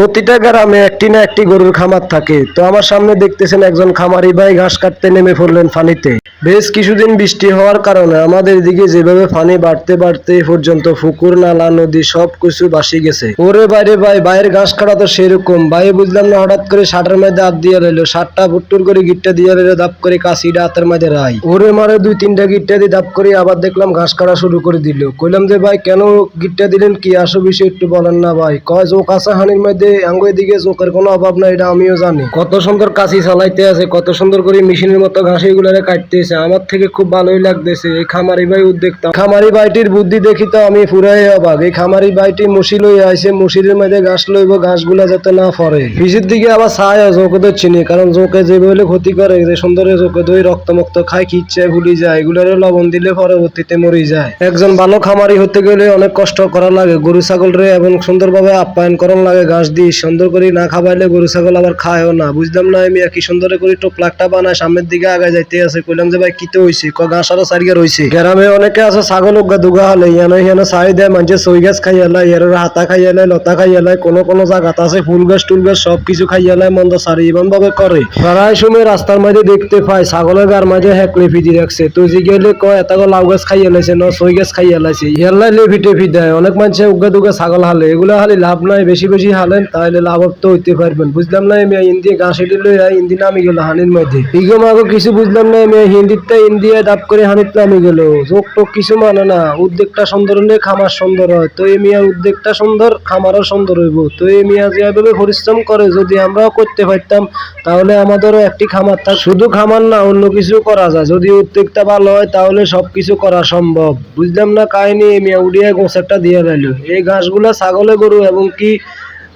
প্রতিটা গ্রামে একটি না একটি গরুর খামার থাকে। তো আমার সামনে দেখতেছেন একজন খামারি ভাই ঘাস কাটতে নেমে পড়লেন ফানিতে। বেশ কিছুদিন বৃষ্টি হওয়ার কারণে আমাদের দিকে যেভাবে ফানি বাড়তে বাড়তে পর্যন্ত পুকুর, নালা, নদী সব কিছু বাসি গেছে। ওরে বাইরে ভাই বাইরের ঘাস কাটা তো সেরকম। ভাই বুঝলাম না, হঠাৎ করে শাটার মধ্যে হাত দিয়ে রইল। শার্টটা ফুট্টুর করে গিটটা দিয়ে রইল দাপ করে কাশিটা হাতের মধ্যে রাই ওরে মারে, দুই তিনটা গিটটা দিয়ে দাপ করে আবার দেখলাম ঘাস কাটা শুরু করে দিল। কইলাম যে ভাই, কেন গিটটা দিলেন কি? আসো বিষয় একটু বলেন না ভাই। কয় ও কাঁচা হানির মধ্যে? আঙ্গুয়ের দিকে জোকের কোনো অভাব নাই, এটা আমিও জানি। কত সুন্দর চালাইতে আছে, কত সুন্দর করে মেশিনের মতো কাটতেছে, আমার থেকে খুব ভালোই লাগতেছে। এই খামারি ভাই খামারি ভাইটির বুদ্ধি দেখি তো আমি অবাক। এই খামারি ভাইটি মুসি লই আইছে মুসির মধ্যে ঘাস লইব, ঘাসগুলা যাতে না পড়ে পিছের দিকে আবার ছায় জোকে ধরছি নি, কারণ জোকে যে বলে ক্ষতি করে, যে সুন্দরে জোকে দই রক্ত মুক্ত খায় খিচ্ছে ভুলি যায়, এগুলারে লবণ দিলে পরবর্তীতে মরি যায়। একজন ভালো খামারি হতে গেলে অনেক কষ্ট করা লাগে, গরু, ছাগল রে এবং সুন্দরভাবে আপ্যায়ন করার লাগে, ঘাস দিয়ে সুন্দর করে না খাবাইলে গরু, ছাগল আবার খায়ও না। বুঝলাম না আমি কি সুন্দর করে টোপলাকটা বানায়, সামনের দিকে আগায় যাইতে আছে। কইলাম যে ভাই, কিতে হইছে? ক ঘাস আরও রইছে গ্রামে অনেকে আছে, ছাগল উগা দুগা হলে। ইয়ানো ইয়ানো সারি দেয় মানুষে সই গাছ খাইয়ালাই এর হাতা খাইয়ালাই লতা খাইয়ালাই কোনো কোনো জায়গাত আছে, ফুল গাছ, টুল গাছ, সব কিছু খাইয়ালাই মন্দ সারি এমন ভাবে করে। প্রায় সময় রাস্তার মাঝে দেখতে পাই ছাগলের গার মাঝে হ্যাক লেফি দিয়ে রাখছে। তুই যে গেলে কয়, এত লাউ গাছ খাইয়া লাইছে, ন সই গাছ খাইয়া লাইছে। ইয়াল্লাই লেফি টেফি দেয় অনেক মানুষে উগা দুগা ছাগল হালে। এগুলো হালি লাভ নাই, বেশি বেশি হালেন তাহলে লাভ তো হইতে পারবেন। বুঝলাম না আমি ইন্দি ঘাস এটি লই ইন্দি নামি গেল হানির মধ্যে। ইগো মাগো, কিছু বুঝলাম না আমি হিন্দিতে ইন্ডিয়া ডাব করে হানিতে নামি গেল। যোগ টোক কিছু মানে না উদ্যোগটা সুন্দর হলে খামার সুন্দর হয়। তো এই মিয়া উদ্যোগটা সুন্দর, খামারও সুন্দর হইব। তো এই মিয়া যেভাবে পরিশ্রম করে, যদি আমরাও করতে পারতাম, তাহলে আমাদেরও একটি খামার থাক। শুধু খামার না, অন্য কিছু করা যায়। যদি উদ্যোগটা ভালো হয়, তাহলে সবকিছু করা সম্ভব। বুঝলাম না কাহিনী এই মিয়া, উড়িয়া গোসারটা দিয়ে রাইলো এই ঘাসগুলা ছাগলে গরু, এবং কি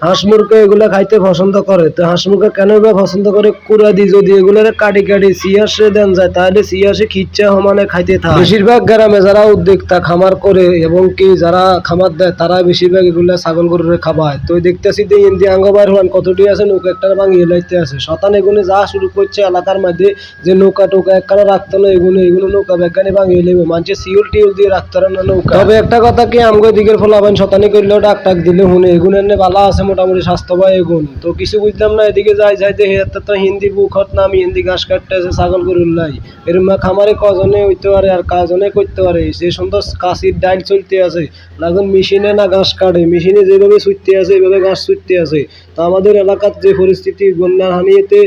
হাঁস মুরগা এগুলা খাইতে পছন্দ করে। তো হাঁস মুরগা কেন বা পছন্দ করে? কুড়া দি যদি এগুলারে কাটি কাটি সিয়াসে দেন যায়, তাহলে সিয়াসে খিচ্ছা সমানে খাইতে থাকে। বেশিরভাগ গ্রামে যারা উদ্যোক্তা খামার করে এবং কি যারা খামার দেয়, তারা বেশিরভাগ এগুলা ছাগল গরুরে খাবায়। তো দেখতেছি যে ইন্দি আঙ্গবার হন কতটি আছে? নৌকা একটা ভাঙিয়ে লাইতে আছে। শতান এগুলো যা শুরু করছে এলাকার মধ্যে, যে নৌকা টোকা একখানে রাখতো না, এগুলো এগুলো নৌকা বেগানে ভাঙিয়ে লেবে মানুষের সিউল টিউল দিয়ে রাখতে না নৌকা। তবে একটা কথা কি, আমগো দিকের ফলাবেন শতানি করলেও ডাক টাক দিলে হুনে এগুলো ভালো আছে মোটামুটি স্বাস্থ্য বা এগুন তো কিছু বুঝলাম না, এদিকে যাই যাইতে হেতে তো হিন্দি বুখত না, আমি হিন্দি ঘাস কাটতে আছে ছাগল গরুর লাই এরম খামারে কজনে হইতে পারে আর কাজনে করতে পারে? সে সুন্দর কাশির ডাইল চলতে আছে। লাগুন মেশিনে না ঘাস কাটে? মেশিনে যেভাবে ছুটতে আছে এইভাবে ঘাস ছুটতে আছে। তো আমাদের এলাকার যে পরিস্থিতি বন্যার হানিয়েতে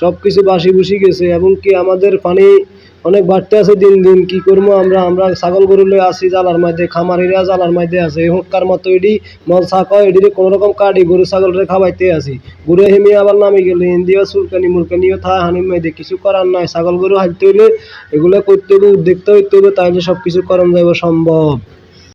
সব কিছু বাসি বুসি গেছে। এবং কি আমাদের পানি অনেক বাড়তে আছে, দিন দিন কি করব আমরা? আমরা ছাগল গরু লয়ে আসি, জালার মধ্যে খামারিরা জালার মধ্যে আছে। এই হুটকার মতো এডি মল ছাক এডি কোনো রকম কাটি গরু ছাগল রে খাবাইতে আসি। গরু হেমি আবার নামে গেলে হিন্দিও সুরকানি মুরকানিও থা হানির মধ্যে কিছু করার নাই। ছাগল গরু হাঁটতে হইলে এগুলো করতে হবে উদ্যোক্তা হইতে হবে তাহলে সব কিছু করানো যাবে সম্ভব।